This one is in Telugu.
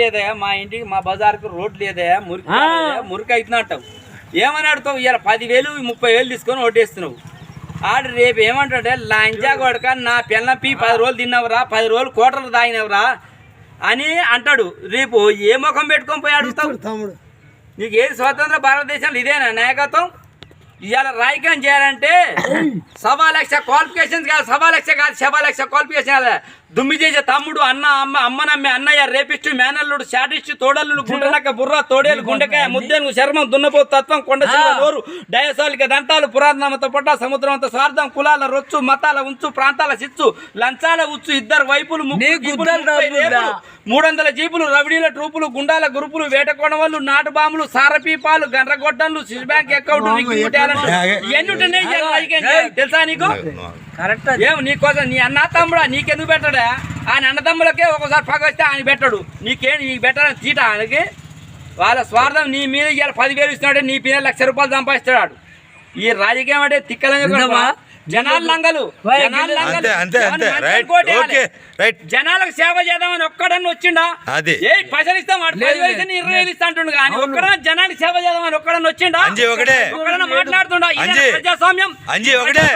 లేదా మా ఇంటికి మా బజార్కు రోడ్ లేదా మురికి మురికి అంటావు. ఏమని అడుగుతావు ఇలా పదివేలు ముప్పై వేలు తీసుకొని ఓటేస్తున్నావు. ఆడు రేపు ఏమంటాడే లంజా కొడక నా పిల్ల పీ పది రోజులు తిన్నవరా పది రోజులు కోటలు తాగినవరా అని అంటాడు. రేపు ఏ ముఖం పెట్టుకొని పోయి అడుగుతావు? తమ్ముడు. నీకు ఏది స్వతంత్ర భారతదేశంలో ఇదేనా నాయకత్వం? ఇవాళ రాజకీయం చేయాలంటే సవా లక్ష క్వాలిఫికేషన్స్ కాదు సవా లక్ష కాదు సవా లక్ష క్వాలిఫికేషన్ కాదు. దుమ్మి చేసే తమ్ముడు అన్న అమ్మ అమ్మ నమ్మే అన్నయ్య రేపిచ్చు మేనల్లుడు షాటిస్టు తోడల్లుడు గుండెలక్క బుర్ర తోడేలు గుండెకాయ ముద్దెలు చర్మం దున్నపోతు తత్వం కొండ నోరు డయసాలిక దంతాలు పురాతనమత పొట్ట సముద్రమంత స్వార్థం కులాల రొచ్చు మతాల ఉంచు ప్రాంతాల చిచ్చు లంచాల ఉచ్చు ఇద్దరు వైపులు మూడు వందల జీపులు రవిడీల ట్రూపులు గుండాల గ్రూపులు వేట కొనవళ్ళు నాటు బాంబులు సారపీపాలు గండ్రగొడ్డలు స్విస్ బ్యాంక్ అకౌంట్ చేయాలి. తెలుసా నీకు? కరెక్ట్ ఏం నీకోసం నీ అన్న తమ్ముడా నీకెందుకు పెట్టడా? ఆయన అన్న తమ్ములకే ఒకసారి పగ వస్తే ఆయన పెట్టడు. నీకేం నీకు పెట్టాలని తీట ఆయనకి. వాళ్ళ స్వార్థం నీ మీద ఇవాళ పదివేలు ఇస్తున్నాడు నీ మీద లక్ష రూపాయలు సంపాదిస్తాడు ఈ రాజకీయం అంటే తిక్కలంగా? జనాలు లంగలు. అంతే అంతే అంతే. రైట్. Okay right. జనాలకు సేవ చేద్దామని ఒక్కడన్నా వచ్చిండా? అది. ఏ పైసలు ఇస్తాం ఇరవై ఇస్తా అంటుండు. కానీ ఒక్కడన్నా జనానికి సేవ చేద్దామని ఒక్కడన్నా వచ్చిండా? అంజీ ఒకటే. ఒక్కడన్నా మాట్లాడుతుండా. ప్రజాస్వామ్యం. అంజీ ఒకటే.